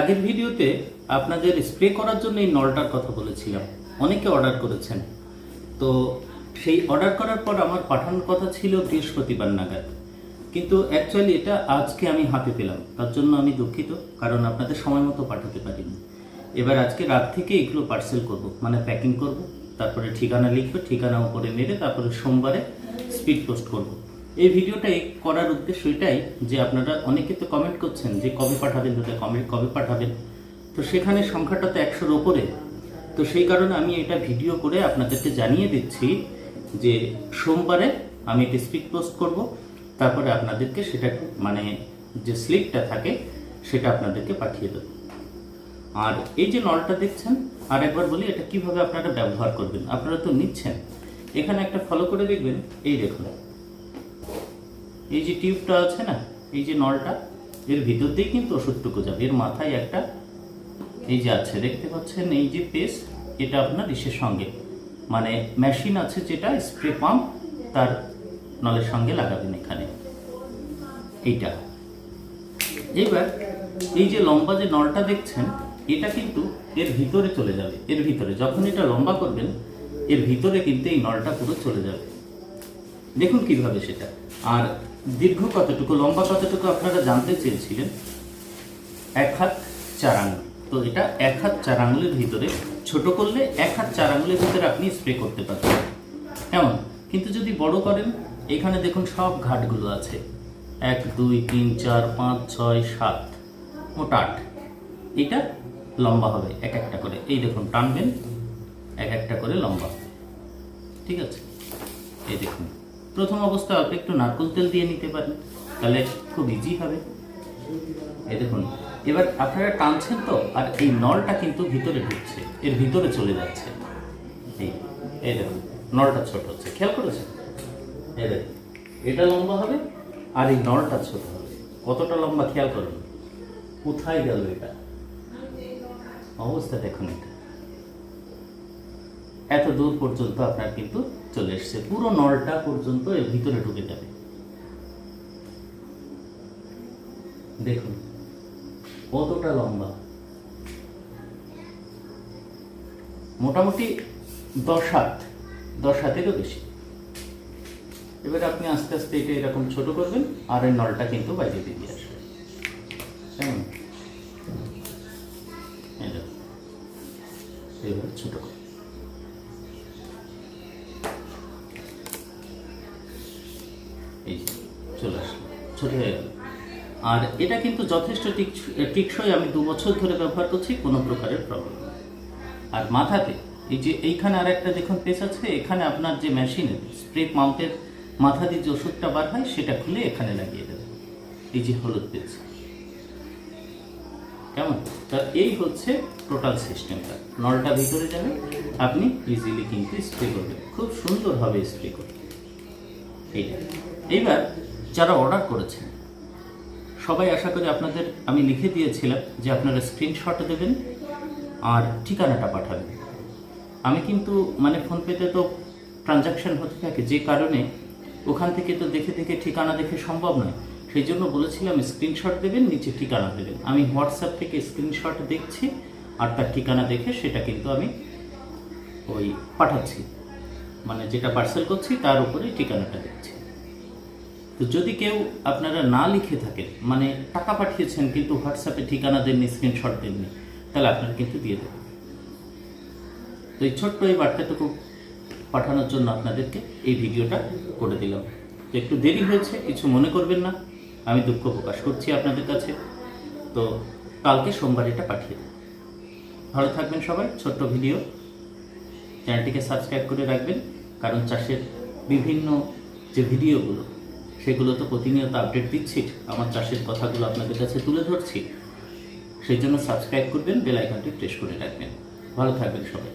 আগের ভিডিওতে আপনাদের স্প্রে করার জন্য এই নলটার কথা বলেছিলাম। অনেকে অর্ডার করেছেন। তো সেই অর্ডার করার পর আমার পাঠানোর কথা ছিল বৃহস্পতিবার নাগাদ। কিন্তু অ্যাকচুয়ালি এটা আজকে আমি হাতে পেলাম। তার জন্য আমি দুঃখিত, কারণ আপনাদের সময় মতো পাঠাতে পারিনি। এবার আজকে রাত থেকে এগুলো পার্সেল করব মানে প্যাকিং করব, তারপরে ঠিকানা লিখব, ঠিকানা উপরে মেরে তারপরে সোমবারে স্পিড পোস্ট করব। এই ভিডিওটা এই করার উদ্দেশ্য এটাই যে আপনারা অনেকে তো কমেন্ট করছেন যে কবে পাঠাবেন দাদা কমেন্ট কবে পাঠাবেন। তো সেখানে সংখ্যাটা তো একশোর ওপরে। তো সেই কারণে আমি এটা ভিডিও করে আপনাদেরকে জানিয়ে দিচ্ছি যে সোমবারে আমি এটা স্পিড পোস্ট করব। তারপরে আপনাদেরকে সেটা মানে যে স্লিপটা থাকে, সেটা আপনাদেরকে পাঠিয়ে দেবো। আর এই যে নলটা দেখছেন, আর একবার বলি, এটা কীভাবে আপনারা ব্যবহার করবেন? আপনারা তো নিচ্ছেন। এখানে একটা ফলো করে দেখবেন। এই দেখুন। এই যে টিউবটা আছে না, এই যে নলটা, এর ভিতর দিয়ে কিন্তু ওষুধটুকু যাবে। এর মাথায় একটা এই যে আছে, দেখতে পাচ্ছেন? এই যে পেস এটা আপনার ইসের সঙ্গে। মানে মেশিন আছে যেটা, স্প্রে পাম্প, তার নলের সঙ্গে লাগাবেন এখানে। এইটা। এবার এই যে লম্বা যে নলটা দেখছেন, এটা কিন্তু এর ভিতরে চলে যাবে, এর ভিতরে। যখন এটা লম্বা করবেন, এর ভিতরে কিন্তু এই নলটা পুরো চলে যাবে। দেখুন কীভাবে সেটা। আর দীর্ঘ কতটুকু, লম্বা কতটুকু আপনারা জানতে চেয়েছিলেন? এক হাত চার আঙুল। তো এটা এক হাত চার আঙুলের ভিতরে। ছোট করলে এক হাত চার আঙুলের ভিতরে আপনি স্প্রে করতে পারবেন। কেমন? কিন্তু যদি বড় করেন এখানে দেখুন সব ঘাটগুলো আছে। এক, দুই, তিন, চার, পাঁচ, ছয়, সাত। মোট আট। এটা লম্বা হবে এক একটা করে। এই দেখুন, টানবেন, এক একটা করে লম্বা। ঠিক আছে? এই দেখুন। প্রথম অবস্থায় অল্প একটু নারকেল তেল দিয়ে নিতে পারেন, তাহলে খুব ইজি হবে। এই দেখুন, এবার আপনারা টানছেন তো, আর এই নলটা কিন্তু ভিতরে ঢুকছে, এর ভিতরে চলে যাচ্ছে। এই এই দেখুন, নলটা ছোট হচ্ছে। খেয়াল করেছেন? দেখুন এটা লম্বা হবে আর এই নলটা ছোট হবে। কতটা লম্বা খেয়াল করুন কোথায় গেল এটা? অবস্থা দেখুন এটা। এত দূর পর্যন্ত আপনার কিন্তু চলে এসছে। পুরো নলটা পর্যন্ত এর ভিতরে ঢুকে যাবে। দেখুন, কতটা লম্বা। মোটামুটি দশ হাত, দশ হাতেরও বেশি। এবার আপনি আস্তে আস্তে এটা এরকম ছোট করবেন, আর এই নলটা কিন্তু বাইরে বেরিয়ে আসবে। কেমন। এইভাবে ছোট এই চলে আসলো, ছোট হয়ে আর এটা কিন্তু যথেষ্ট টিক- টিকসই, আমি দু বছর ধরে ব্যবহার করছি, কোনো প্রকারের প্রবলেম আর মাথাতে, এই যে এইখানে আর একটা দেখুন পেস আছে, এখানে আপনার যে মেশিনের স্প্রে পাম্পের মাথা দিয়ে যে ওষুধটা বার হয়, সেটা খুলে এখানে লাগিয়ে দেবে। এই যে হলুদ পেস কেমন? তা এই হচ্ছে টোটাল সিস্টেমটা নলটা ভিতরে যাবে, আপনি ইজিলি কিন্তু স্প্রে করবেন। খুব সুন্দরভাবে স্প্রে করবেন। এইটা। এইবার যারা অর্ডার করেছেন, সবাই আশা করি আপনাদের, আমি লিখে দিয়েছিলাম যে আপনারা স্ক্রিনশট দেবেন আর ঠিকানাটা পাঠাবেন। আমি কিন্তু মানে ফোনপেতে তো ট্রানজাকশন হতে থাকে, যে কারণে ওখান থেকে তো দেখে দেখে ঠিকানা দেখে সম্ভব নয়। সেই জন্য বলেছিলাম স্ক্রিনশট দেবেন, নিচে ঠিকানা দেবেন। আমি হোয়াটসঅ্যাপ থেকে স্ক্রিনশট দেখছি আর তার ঠিকানা দেখে সেটা কিন্তু আমি ওই পাঠাচ্ছি। মানে যেটা পার্সেল করছি তার উপরেই ঠিকানাটা দিচ্ছি তো যদি কেউ আপনারা না লিখে থাকেন মানে টাকা পাঠিয়েছেন কিন্তু হোয়াটসঅ্যাপে ঠিকানা দেননি স্ক্রিনশট দেননি, তাহলে আপনার কিন্তু দিয়ে দেবেন। তো এই ছোট্ট এই বার্তাটুকু পাঠানোর জন্য আপনাদেরকে এই ভিডিওটা করে দিলাম। একটু দেরি হয়েছে, কিছু মনে করবেন না। আমি দুঃখ প্রকাশ করছি আপনাদের কাছে। তো কালকে সোমবার এটা পাঠিয়ে দেব ভালো থাকবেন সবাই, ছোট্ট ভিডিও। চ্যানেলটিকে সাবস্ক্রাইব করে রাখবেন, কারণ চাষের বিভিন্ন যে ভিডিওগুলো, সেগুলো তো প্রতিনিয়ত আপডেট দিচ্ছি। আমার চাষের কথাগুলো আপনাদের কাছে তুলে ধরছি। সেই জন্য সাবস্ক্রাইব করবেন, বেল আইকনটি প্রেস করে রাখবেন। ভালো থাকবেন সবাই।